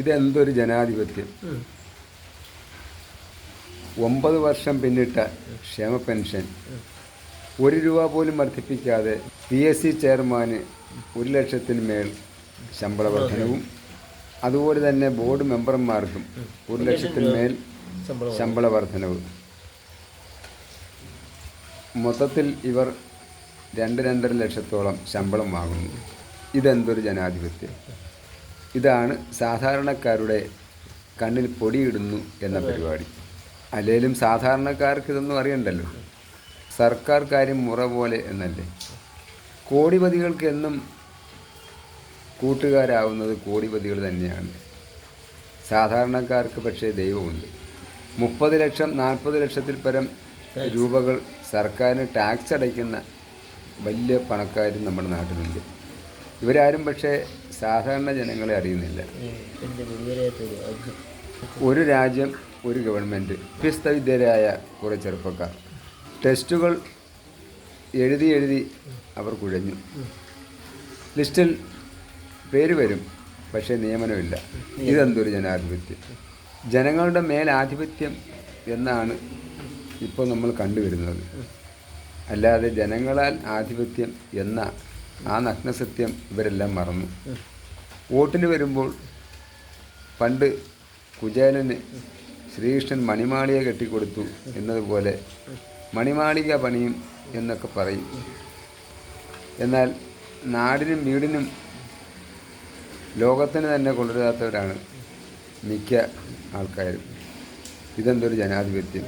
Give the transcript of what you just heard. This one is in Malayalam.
ഇതെന്തൊരു ജനാധിപത്യം. ഒമ്പത് വർഷം പിന്നിട്ട ക്ഷേമ പെൻഷൻ. ഒരു രൂപ പോലും വർദ്ധിപ്പിക്കാതെ പി എസ് സി ചെയർമാന് ഒരു ലക്ഷത്തിന് മേൽ ശമ്പള വർധനവും അതുപോലെ തന്നെ ബോർഡ് മെമ്പർമാർക്കും ഒരു ലക്ഷത്തിന് മേൽ ശമ്പളം വർധനവ്. മൊത്തത്തിൽ ഇവർ രണ്ട് രണ്ടര ലക്ഷത്തോളം ശമ്പളം വാങ്ങുന്നു. ഇതെന്തൊരു ജനാധിപത്യം. ഇതാണ് സാധാരണക്കാരുടെ കണ്ണിൽ പൊടിയിടുന്നു എന്ന പരിപാടി. അല്ലെങ്കിലും സാധാരണക്കാർക്ക് ഇതൊന്നും അറിയണ്ടല്ലോ. സർക്കാർ കാര്യം മുറ പോലെ എന്നല്ലേ. കോടിപതികൾക്ക് എന്നും കൂട്ടുകാരാവുന്നത് കോടിപതികൾ തന്നെയാണ്. സാധാരണക്കാർക്ക് പക്ഷേ ദൈവമുണ്ട്. മുപ്പത് ലക്ഷം നാൽപ്പത് ലക്ഷത്തിൽ പരം രൂപകൾ സർക്കാരിന് ടാക്സ് അടയ്ക്കുന്ന വലിയ പണക്കാരും നമ്മുടെ നാട്ടിലുണ്ട്. ഇവരാരും പക്ഷേ സാധാരണ ജനങ്ങളെ അറിയുന്നില്ല. ഒരു രാജ്യം ഒരു ഗവൺമെന്റ് അഭ്യസ്തവിദ്യരായ കുറേ ചെറുപ്പക്കാർ. ടെസ്റ്റുകൾ എഴുതി എഴുതി അവർ കുഴഞ്ഞു. ലിസ്റ്റിൽ പേര് വരും പക്ഷേ നിയമനമില്ല. ഇതെന്തൊരു ജനാധിപത്യം? ജനങ്ങളുടെ മേലാധിപത്യം എന്നാണ് ഇപ്പോൾ നമ്മൾ കണ്ടുവരുന്നത്. അല്ലാതെ ജനങ്ങളാൽ ആധിപത്യം എന്ന ആ നഗ്നസത്യം ഇവരെല്ലാം മറന്നു. വോട്ടിന് വരുമ്പോൾ പണ്ട് കുചേലന് ശ്രീകൃഷ്ണൻ മണിമാളിക കെട്ടിക്കൊടുത്തു എന്നതുപോലെ മണിമാളിക പണിയും എന്നൊക്കെ പറയും. എന്നാൽ നാടിനും വീടിനും ലോകത്തിന് തന്നെ കൊണ്ടുവരാത്തവരാണ് മിക്ക ആൾക്കാരും. ഇതെന്തൊരു ജനാധിപത്യം.